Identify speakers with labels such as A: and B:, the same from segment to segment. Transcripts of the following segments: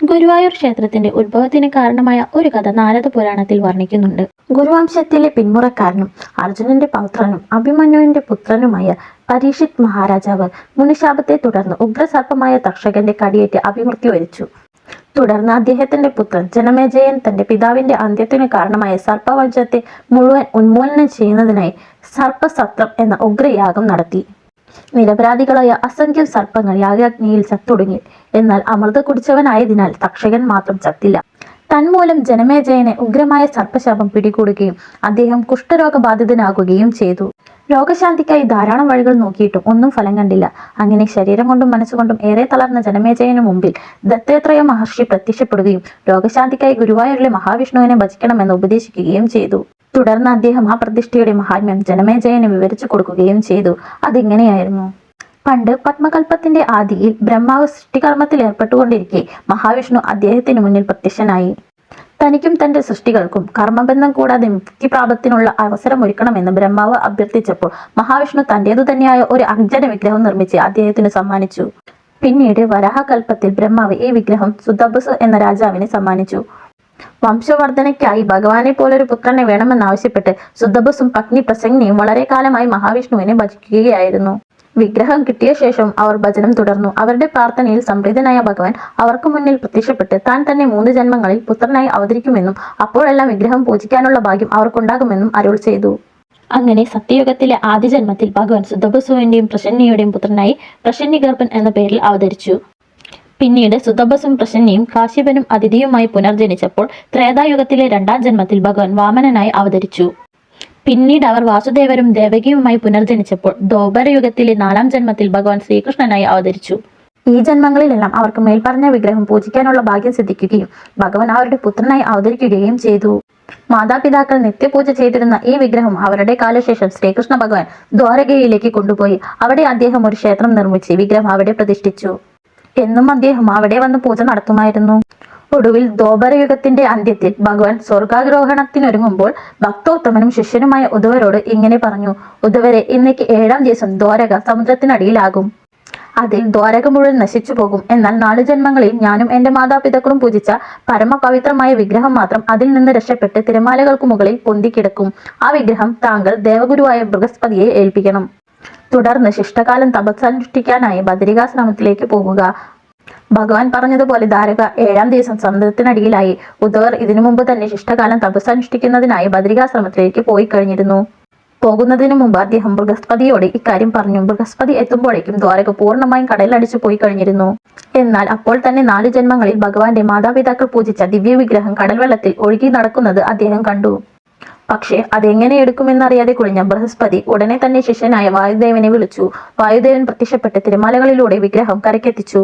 A: ഗുരുവായൂർ ക്ഷേത്രത്തിന്റെ ഉത്ഭവത്തിന് കാരണമായ ഒരു കഥ നാരദ പുരാണത്തിൽ വർണിക്കുന്നുണ്ട്. ഗുരുവംശത്തിലെ പിന്മുറക്കാരനും അർജുനന്റെ പൗത്രനും അഭിമന്യുവിന്റെ പുത്രനുമായ പരീക്ഷിത് മഹാരാജാവ് മുനിശാപത്തെ തുടർന്ന് ഉഗ്രസർപ്പമായ തക്ഷകന്റെ കടിയേറ്റ് അഭിമൃത്യു വരിച്ചു. തുടർന്ന് അദ്ദേഹത്തിന്റെ പുത്രൻ ജനമേജയൻ തന്റെ പിതാവിന്റെ അന്ത്യത്തിനു കാരണമായ സർപ്പവംശത്തെ മുഴുവൻ ഉന്മൂലനം ചെയ്യുന്നതിനായി സർപ്പസത്രം എന്ന ഉഗ്രയാഗം നടത്തി. നിരപരാധികളായ അസംഖ്യം സർപ്പങ്ങൾ യാഗാഗ്നിയിൽ ചത്തൊടുങ്ങി. എന്നാൽ അമൃത കുടിച്ചവനായതിനാൽ തക്ഷകൻ മാത്രം ചത്തില്ല. തന്മൂലം ജനമേജയനെ ഉഗ്രമായ സർപ്പശാപം പിടികൂടുകയും അദ്ദേഹം കുഷ്ഠരോഗബാധിതനാകുകയും ചെയ്തു. രോഗശാന്തിക്കായി ധാരാളം വഴികൾ നോക്കിയിട്ടും ഒന്നും ഫലം കണ്ടില്ല. അങ്ങനെ ശരീരം കൊണ്ടും മനസ്സുകൊണ്ടും ഏറെ തളർന്ന ജനമേജയനു മുമ്പിൽ ദത്തേത്രയ മഹർഷി പ്രത്യക്ഷപ്പെടുകയും രോഗശാന്തിക്കായി ഗുരുവായൂരിലെ മഹാവിഷ്ണുവിനെ ഭജിക്കണമെന്ന് ഉപദേശിക്കുകയും ചെയ്തു. തുടർന്ന് അദ്ദേഹം ആ പ്രതിഷ്ഠയുടെ മഹാത്മ്യം ജനമേജയന് വിവരിച്ചു കൊടുക്കുകയും ചെയ്തു. അതിങ്ങനെയായിരുന്നു? പണ്ട് പത്മകൽപ്പത്തിന്റെ ആദിയിൽ ബ്രഹ്മാവ് സൃഷ്ടികർമ്മത്തിൽ ഏർപ്പെട്ടുകൊണ്ടിരിക്കെ മഹാവിഷ്ണു അദ്ദേഹത്തിന് മുന്നിൽ പ്രത്യക്ഷനായി. തനിക്കും തന്റെ സൃഷ്ടികൾക്കും കർമ്മബന്ധം കൂടാതെ മുക്തിപ്രാപത്തിനുള്ള അവസരം ഒരുക്കണമെന്ന് ബ്രഹ്മാവ് അഭ്യർത്ഥിച്ചപ്പോൾ മഹാവിഷ്ണു തന്റേതു തന്നെയായ ഒരു അഞ്ജന വിഗ്രഹം നിർമ്മിച്ച് അദ്ദേഹത്തിന് സമ്മാനിച്ചു. പിന്നീട് വരാഹകൽപ്പത്തിൽ ബ്രഹ്മാവ് ഈ വിഗ്രഹം സുതബസ് എന്ന രാജാവിനെ സമ്മാനിച്ചു. വംശവർദ്ധനയ്ക്കായി ഭഗവാനെ പോലൊരു പുത്രനെ വേണമെന്നാവശ്യപ്പെട്ട് സുദ്ധബസും പത്നി പ്രസംഗിനിയും വളരെ കാലമായി മഹാവിഷ്ണുവിനെ ഭജിക്കുകയായിരുന്നു. വിഗ്രഹം കിട്ടിയ ശേഷം അവർ ഭജനം തുടർന്നു. അവരുടെ പ്രാർത്ഥനയിൽ സംപ്രീതനായ ഭഗവാൻ അവർക്ക് മുന്നിൽ പ്രത്യക്ഷപ്പെട്ട് താൻ തന്നെ മൂന്ന് ജന്മങ്ങളിൽ പുത്രനായി അവതരിക്കുമെന്നും അപ്പോഴെല്ലാം വിഗ്രഹം പൂജിക്കാനുള്ള ഭാഗ്യം അവർക്കുണ്ടാകുമെന്നും അരുൾ ചെയ്തു. അങ്ങനെ സത്യയുഗത്തിലെ ആദ്യ ജന്മത്തിൽ ഭഗവാൻ സുദ്ധബസുവിന്റെയും പ്രസന്നിയുടെയും പുത്രനായി പ്രസന്നിഗർഭൻ എന്ന പേരിൽ അവതരിച്ചു. പിന്നീട് സുതബസും പ്രസന്നയും കാശ്യപനും അതിഥിയുമായി പുനർജനിച്ചപ്പോൾ ത്രേതായുഗത്തിലെ രണ്ടാം ജന്മത്തിൽ ഭഗവാൻ വാമനനായി അവതരിച്ചു. പിന്നീട് അവർ വാസുദേവരും ദേവകിയുമായി പുനർജനിച്ചപ്പോൾ ദോപരയുഗത്തിലെ നാലാം ജന്മത്തിൽ ഭഗവാൻ ശ്രീകൃഷ്ണനായി അവതരിച്ചു. ഈ ജന്മങ്ങളിലെല്ലാം അവർക്ക് മേൽപ്പറഞ്ഞ വിഗ്രഹം പൂജിക്കാനുള്ള ഭാഗ്യം സിദ്ധിക്കുകയും ഭഗവാൻ അവരുടെ പുത്രനായി അവതരിക്കുകയും ചെയ്തു. മാതാപിതാക്കൾ നിത്യപൂജ ചെയ്തിരുന്ന ഈ വിഗ്രഹം അവരുടെ കാലശേഷം ശ്രീകൃഷ്ണ ഭഗവാൻ ദ്വാരകയിലേക്ക് കൊണ്ടുപോയി അവിടെ അദ്ദേഹം ഒരു ക്ഷേത്രം നിർമ്മിച്ച് വിഗ്രഹം അവിടെ പ്രതിഷ്ഠിച്ചു. എന്നും അദ്ദേഹം അവിടെ വന്ന് പൂജ നടത്തുമായിരുന്നു. ഒടുവിൽ ദ്വാപരയുഗത്തിന്റെ അന്ത്യത്തിൽ ഭഗവാൻ സ്വർഗാരോഹണത്തിനൊരുങ്ങുമ്പോൾ ഭക്തോത്തമനും ശിഷ്യനുമായ ഉദവരോട് ഇങ്ങനെ പറഞ്ഞു ഉദവരെ ഇന്നേക്ക് ഏഴാം ദിവസം ദ്വാരക സമുദ്രത്തിനടിയിലാകും. അതിൽ ദ്വാരക മുഴുവൻ നശിച്ചു പോകും. എന്നാൽ നാലു ജന്മങ്ങളിൽ ഞാനും എന്റെ മാതാപിതാക്കളും പൂജിച്ച പരമപവിത്രമായ വിഗ്രഹം മാത്രം അതിൽ നിന്ന് രക്ഷപ്പെട്ട് തിരമാലകൾക്ക് മുകളിൽ പൊന്തിക്കിടക്കും. ആ വിഗ്രഹം താങ്കൾ ദേവഗുരുവായ ബൃഹസ്പതിയെ ഏൽപ്പിക്കണം. തുടർന്ന് ശിഷ്ടകാലം തപസ്സനുഷ്ഠിക്കാനായി ബദരികാശ്രമത്തിലേക്ക് പോകുക. ഭഗവാൻ പറഞ്ഞതുപോലെ ധാരക ഏഴാം ദിവസം സമുദ്രത്തിനടിയിലായി ഉദ്ധവർ ഇതിനു മുമ്പ് തന്നെ ശിഷ്ടകാലം തപസ്സനുഷ്ഠിക്കുന്നതിനായി ബദരികാശ്രമത്തിലേക്ക് പോയി കഴിഞ്ഞിരുന്നു. പോകുന്നതിനു മുമ്പ് അദ്ദേഹം ബൃഹസ്പതിയോട് ഇക്കാര്യം പറഞ്ഞു. ബൃഹസ്പതി എത്തുമ്പോഴേക്കും ദ്വാരക പൂർണമായും കടലടിച്ചു പോയി കഴിഞ്ഞിരുന്നു. എന്നാൽ അപ്പോൾ തന്നെ നാല് ജന്മങ്ങളിൽ ഭഗവാന്റെ മാതാപിതാക്കൾ പൂജിച്ച ദിവ്യ വിഗ്രഹം കടൽവെള്ളത്തിൽ ഒഴുകി നടക്കുന്നത് അദ്ദേഹം കണ്ടു. പക്ഷേ അതെങ്ങനെ എടുക്കുമെന്നറിയാതെ കുഴിഞ്ഞ ബൃഹസ്പതി ഉടനെ തന്നെ ശിഷ്യനായ വായുദേവനെ വിളിച്ചു. വായുദേവൻ പ്രത്യക്ഷപ്പെട്ട് തിരമാലകളിലൂടെ വിഗ്രഹം കരക്കെത്തിച്ചു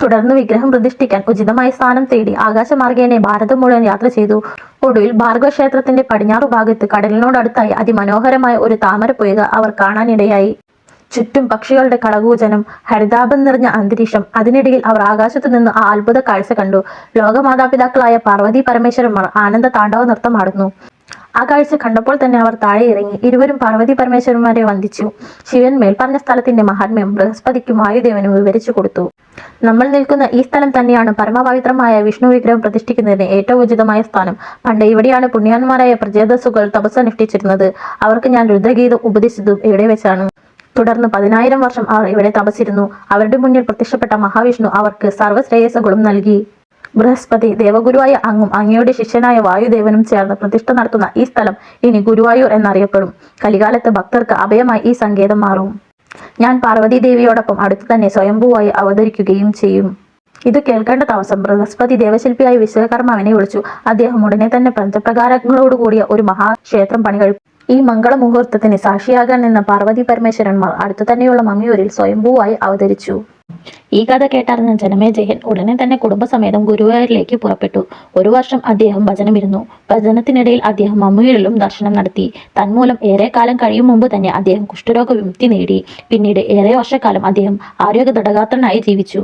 A: തുടർന്ന് വിഗ്രഹം പ്രതിഷ്ഠിക്കാൻ ഉചിതമായ സ്ഥാനം തേടി ആകാശമാർഗേനെ ഭാരതം മുഴുവൻ യാത്ര ചെയ്തു. ഒടുവിൽ ഭാർഗവ ക്ഷേത്രത്തിന്റെ പടിഞ്ഞാറു ഭാഗത്ത് കടലിനോടടുത്തായി അതിമനോഹരമായ ഒരു താമരപ്പുയക അവർ കാണാനിടയായി. ചുറ്റും പക്ഷികളുടെ കളകൂചനം ഹരിതാപം നിറഞ്ഞ അന്തരീക്ഷം അതിനിടയിൽ അവർ ആകാശത്തു നിന്ന് ആ അത്ഭുത കാഴ്ച കണ്ടു. ലോകമാതാപിതാക്കളായ പാർവതി പരമേശ്വരന്മാർ ആനന്ദ താണ്ഡവ നൃത്തമാടുന്നു ആ കാഴ്ച കണ്ടപ്പോൾ തന്നെ അവർ താഴെ ഇറങ്ങി. ഇരുവരും പാർവതി പരമേശ്വരന്മാരെ വന്ദിച്ചു. ശിവൻ മേൽപ്പറഞ്ഞ സ്ഥലത്തിന്റെ മഹാത്മ്യം ബൃഹസ്പതിക്കും വായുദേവനും വിവരിച്ചു കൊടുത്തു. നമ്മൾ നിൽക്കുന്ന ഈ സ്ഥലം തന്നെയാണ് പരമപവിത്രമായ വിഷ്ണു വിഗ്രഹം പ്രതിഷ്ഠിക്കുന്നതിന് ഏറ്റവും ഉചിതമായ സ്ഥാനം. പണ്ട് ഇവിടെയാണ് പുണ്യാന്മാരായ പ്രജേതസ്സുകൾ തപസ്സനുഷ്ഠിച്ചിരുന്നത്. അവർക്ക് ഞാൻ രുദ്രഗീതം ഉപദേശിച്ചതും ഇവിടെ വെച്ചാണ്. തുടർന്ന് പതിനായിരം വർഷം അവർ ഇവിടെ തപസ്സിരുന്നു. അവരുടെ മുന്നിൽ പ്രത്യക്ഷപ്പെട്ട മഹാവിഷ്ണു അവർക്ക് സർവശ്രേയസ്സുകളും നൽകി. ബൃഹസ്പതി ദേവഗുരുവായ അങ്ങും അങ്ങയുടെ ശിഷ്യനായ വായുദേവനും ചേർന്ന് പ്രതിഷ്ഠ നടത്തുന്ന ഈ സ്ഥലം ഇനി ഗുരുവായൂർ എന്നറിയപ്പെടും. കലികാലത്ത് ഭക്തർക്ക് അഭയമായി ഈ സങ്കേതം മാറും. ഞാൻ പാർവതി ദേവിയോടൊപ്പം അടുത്ത് തന്നെ സ്വയംഭൂവായി അവതരിക്കുകയും ചെയ്യും. ഇത് കേൾക്കേണ്ട താമസം ബൃഹസ്പതി ദേവശില്പിയായ വിശ്വകർമാവിനെ വിളിച്ചു. അദ്ദേഹം ഉടനെ തന്നെ പഞ്ചപ്രകാരങ്ങളോടുകൂടിയ ഒരു മഹാക്ഷേത്രം പണി പണികഴിപ്പിച്ചു ഈ മംഗള മുഹൂർത്തത്തിന് സാക്ഷിയാകാൻ നിന്ന പാർവതി പരമേശ്വരന്മാർ അടുത്തു തന്നെയുള്ള മമ്മിയൂരിൽ സ്വയംഭൂവായി അവതരിച്ചു. ഈ കഥ കേട്ടറിഞ്ഞ ജനമേജയൻ ഉടനെ തന്നെ കുടുംബസമേതം ഗുരുവായൂരിലേക്ക് പുറപ്പെട്ടു. ഒരു വർഷം അദ്ദേഹം ഭജനമിരുന്നു. ഭജനത്തിനിടയിൽ അദ്ദേഹം മമ്മൂരിലും ദർശനം നടത്തി. തന്മൂലം ഏറെ കാലം കഴിയും മുമ്പ് തന്നെ അദ്ദേഹം കുഷ്ഠരോഗ വിമുക്തി നേടി. പിന്നീട് ഏറെ വർഷക്കാലം അദ്ദേഹം ആരോഗ്യ ദൃഢഗാത്രനായി ജീവിച്ചു.